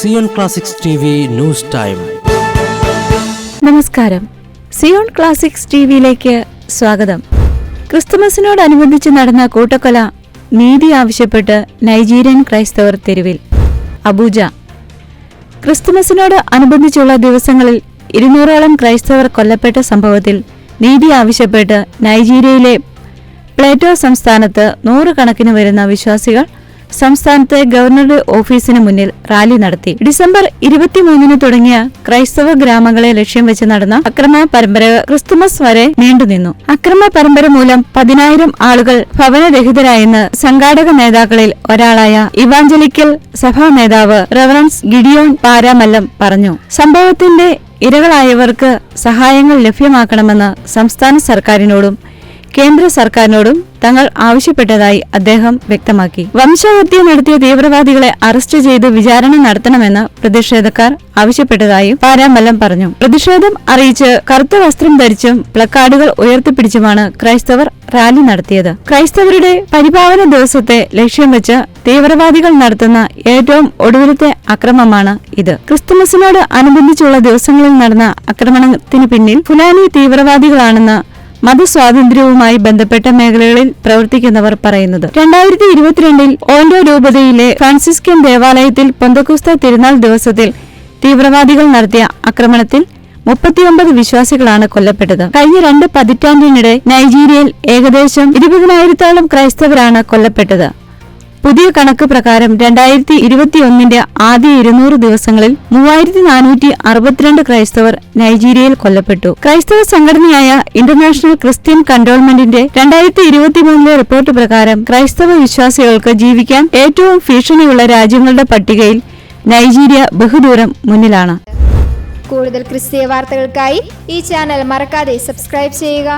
Zion classics news time. നമസ്കാരം. Zion classics T വിയിലേക്ക് സ്വാഗതം. ക്രിസ്തുമസിനോടനുബന്ധിച്ച് നടന്ന കൂട്ടക്കൊല നീതി ആവശ്യപ്പെട്ട് നൈജീരിയൻ ക്രൈസ്തവർ തെരുവിൽ. അബൂജ. ക്രിസ്തുമസിനോട് അനുബന്ധിച്ചുള്ള ദിവസങ്ങളിൽ ഇരുന്നൂറോളം ക്രൈസ്തവർ കൊല്ലപ്പെട്ട സംഭവത്തിൽ നീതി ആവശ്യപ്പെട്ട് നൈജീരിയയിലെ പ്ലേറ്റോ സംസ്ഥാനത്ത് നൂറുകണക്കിന് വരുന്ന വിശ്വാസികൾ സംസ്ഥാനത്തെ ഗവർണറുടെ ഓഫീസിന് മുന്നിൽ റാലി നടത്തി. ഡിസംബർ ഇരുപത്തിമൂന്നിന് തുടങ്ങിയ ക്രൈസ്തവ ഗ്രാമങ്ങളെ ലക്ഷ്യം വെച്ച് നടന്ന അക്രമ പരമ്പര ക്രിസ്തുമസ് വരെ നീണ്ടുനിന്നു അക്രമ പരമ്പര മൂലം പതിനായിരം ആളുകൾ ഭവനരഹിതരായെന്ന് സംഘാടക നേതാക്കളിൽ ഒരാളായ ഇവാഞ്ചലിക്കൽ സഭാ നേതാവ് റെവറൻസ് ഗിഡിയോൺ പാരാമല്ലം പറഞ്ഞു. സംഭവത്തിന്റെ ഇരകളായവർക്ക് സഹായങ്ങൾ ലഭ്യമാക്കണമെന്ന് സംസ്ഥാന സർക്കാരിനോടും കേന്ദ്ര സർക്കാരിനോടും തങ്ങൾ ആവശ്യപ്പെട്ടതായി അദ്ദേഹം വ്യക്തമാക്കി. വംശഹത്യ നടത്തിയ തീവ്രവാദികളെ അറസ്റ്റ് ചെയ്ത് വിചാരണ നടത്തണമെന്ന് പ്രതിഷേധക്കാർ ആവശ്യപ്പെട്ടതായും പാരാമല്ലം പറഞ്ഞു. പ്രതിഷേധം അറിയിച്ച് കറുത്ത വസ്ത്രം ധരിച്ചും പ്ലക്കാർഡുകൾ ഉയർത്തിപ്പിടിച്ചുമാണ് ക്രൈസ്തവർ റാലി നടത്തിയത്. ക്രൈസ്തവരുടെ പരിപാവന ദിവസത്തെ ലക്ഷ്യം വെച്ച് തീവ്രവാദികൾ നടത്തുന്ന ഏറ്റവും ഒടുവിലത്തെ അക്രമമാണ് ഇത്. ക്രിസ്തുമസിനോട് അനുബന്ധിച്ചുള്ള ദിവസങ്ങളിൽ നടന്ന ആക്രമണത്തിന് പിന്നിൽ ഫുലാനി തീവ്രവാദികളാണെന്ന് മതസ്വാതന്ത്ര്യവുമായി ബന്ധപ്പെട്ട മേഖലകളിൽ പ്രവർത്തിക്കുന്നവർ പറയുന്നത്. രണ്ടായിരത്തി ഇരുപത്തിരണ്ടിൽ ഓൻഡോ രൂപതയിലെ ഫ്രാൻസിസ്കൻ ദേവാലയത്തിൽ പൊന്തക്കുസ്ത തിരുനാൾ ദിവസത്തിൽ തീവ്രവാദികൾ നടത്തിയ ആക്രമണത്തിൽ മുപ്പത്തിയൊമ്പത് വിശ്വാസികളാണ് കൊല്ലപ്പെട്ടത്. കഴിഞ്ഞ രണ്ട് പതിറ്റാണ്ടിനിടെ നൈജീരിയയിൽ ഏകദേശം ഇരുപതിനായിരത്തോളം ക്രൈസ്തവരാണ് കൊല്ലപ്പെട്ടത്. പുതിയ കണക്ക് പ്രകാരം രണ്ടായിരത്തി ഇരുപത്തിയൊന്നിന്റെ ആദ്യ ഇരുന്നൂറ് ദിവസങ്ങളിൽ മൂവായിരത്തി നാനൂറ്റി അറുപത്തിരണ്ട് ക്രൈസ്തവർ നൈജീരിയയിൽ കൊല്ലപ്പെട്ടു. ക്രൈസ്തവ സംഘടനയായ ഇന്റർനാഷണൽ ക്രിസ്ത്യൻ കൺട്രോൾമെന്റിന്റെ രണ്ടായിരത്തി ഇരുപത്തിമൂന്നിലെ റിപ്പോർട്ട് പ്രകാരം ക്രൈസ്തവ വിശ്വാസികൾക്ക് ജീവിക്കാൻ ഏറ്റവും ഭീഷണിയുള്ള രാജ്യങ്ങളുടെ പട്ടികയിൽ നൈജീരിയ ബഹുദൂരം മുന്നിലാണ്. കൂടുതൽ ക്രിസ്തീയ വാർത്തകൾക്കായി ഈ ചാനൽ മറക്കാതെ സബ്സ്ക്രൈബ് ചെയ്യുക.